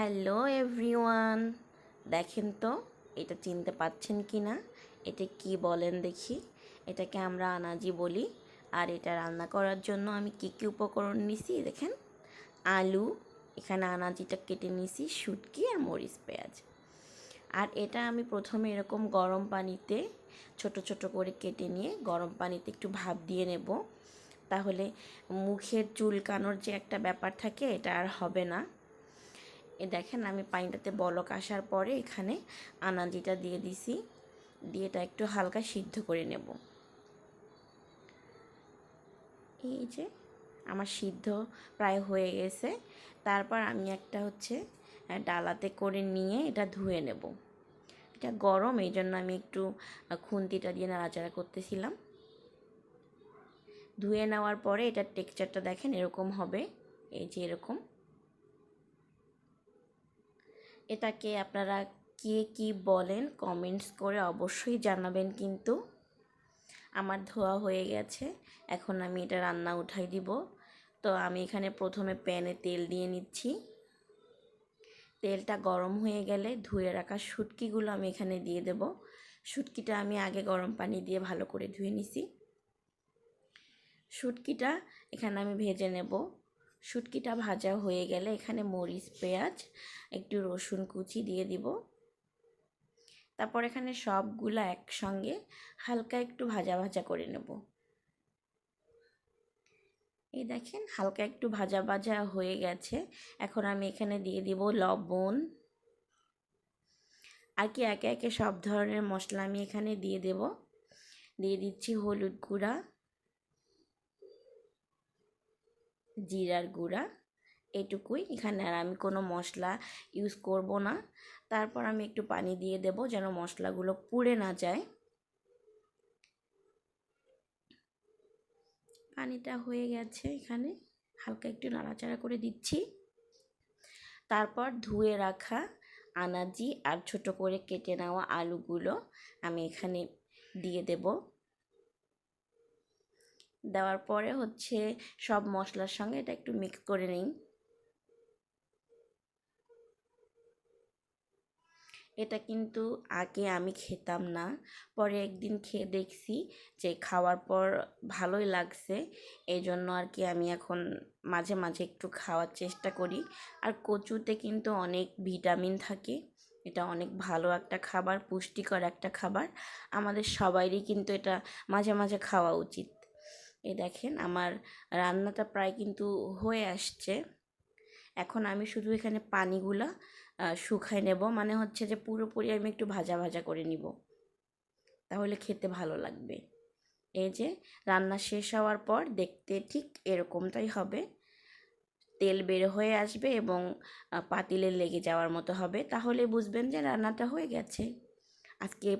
Hello everyone. দেখেন তো, এটা চিনতে পাচ্ছেন কি না এটা কি বলেন দেখি। এটাকে আমরা আনাজি বলি। আর এটা রান্না করার জন্য আমি কি কি উপকরণ নিছি দেখেন? আলু, এখানে আনাজিটা কেটে নিছি, শুটকি আর মরিচ পেঁয়াজ। আর এটা আমি প্রথমে এরকম গরম পানিতে ছোট ছোট করে কেটে নিয়ে গরম পানিতে একটু ভাপ দিয়ে নেব। তাহলে মুখের চুলকানোর যে একটা ব্যাপার থাকে, এটা আর হবে না। এ দেখেন আমি পানিটাতে বলক আসার পরে এখানে আনাজিটা দিয়ে দিছি, দিয়ে এটা একটু হালকা সিদ্ধ করে নেব। এই যে আমার সিদ্ধ প্রায় হয়ে গেছে, তারপর আমি একটা হচ্ছে ডালাতে করে নিয়ে এটা ধুয়ে নেব। এটা গরম, এই জন্য আমি একটু খুন্তিটা দিয়ে নাড়াচাড়া করতেছিলাম। ধুয়ে নেওয়ার পরে এটার টেক্সচারটা দেখেন এরকম হবে, এই যে এরকম। এটাকে আপনারা কে কি বলেন কমেন্টস করে অবশ্যই জানাবেন কিন্তু। আমার ধোয়া হয়ে গেছে, এখন আমি এটা রান্না উঠাই দিব। তো আমি এখানে প্রথমে প্যানে তেল দিয়ে নিচ্ছি। তেলটা গরম হয়ে গেলে ধুয়ে রাখা শুটকিগুলো আমি এখানে দিয়ে দেব। শুটকিটা আমি আগে গরম পানি দিয়ে ভালো করে ধুয়ে নিছি। শুটকিটা এখানে আমি ভেজে নেব। শুটকিটা ভাজা হয়ে গেলে এখানে মরিচ, পেঁয়াজ, একটু রসুন কুচি দিয়ে দিব। তারপর এখানে সবগুলো একসঙ্গে হালকা একটু ভাজা ভাজা করে নেব। এই দেখেন, হালকা একটু ভাজা ভাজা হয়ে গেছে। এখন আমি এখানে দিয়ে দিব লবণ। আর কি, একে একে সব ধরনের মশলা আমি এখানে দিয়ে দেব। দিয়ে দিচ্ছি হলুদ গুঁড়া। জিরার গুঁড়া, এটুকুই। এখানে আর আমি কোনো মশলা ইউজ করব না। তারপর আমি একটু পানি দিয়ে দেব যেন মশলাগুলো পুড়ে না যায়। পানিটা হয়ে গেছে এখানে। হালকা একটু নাড়াচাড়া করে দিচ্ছি। তারপর ধুয়ে রাখা আনাজি আর ছোট করে কেটে নেওয়া আলুগুলো আমি এখানে দিয়ে দেব। দেওয়ার পরে হচ্ছে সব মশলার সঙ্গে এটা একটু মিক্স করে নিই। এটা কিন্তু আগে আমি খেতাম না, পরে একদিন খেয়ে দেখছি যে খাওয়ার পর ভালোই লাগছে এই জন্য আর কি আমি এখন মাঝে মাঝে একটু খাওয়ার চেষ্টা করি। আর কচুতে কিন্তু অনেক ভিটামিন থাকে, এটা অনেক ভালো একটা খাবার, পুষ্টিকর একটা খাবার, আমাদের সবাইরই কিন্তু এটা মাঝে মাঝে খাওয়া উচিত। এই দেখেন আমার রান্নাটা প্রায় কিন্তু হয়ে আসছে। এখন আমি শুধু এখানে পানিগুলা শুকাই নেব। মানে হচ্ছে যে পুরোপুরি আমি একটু ভাজা ভাজা করে নিব। তাহলে খেতে ভালো লাগবে। এই যে রান্না শেষ হওয়ার পর দেখতে ঠিক এরকমটাই হবে। তেল বের হয়ে আসবে এবং পাতিলে লেগে যাওয়ার মতো হবে। তাহলে বুঝবেন যে রান্নাটা হয়ে গেছে। আজকে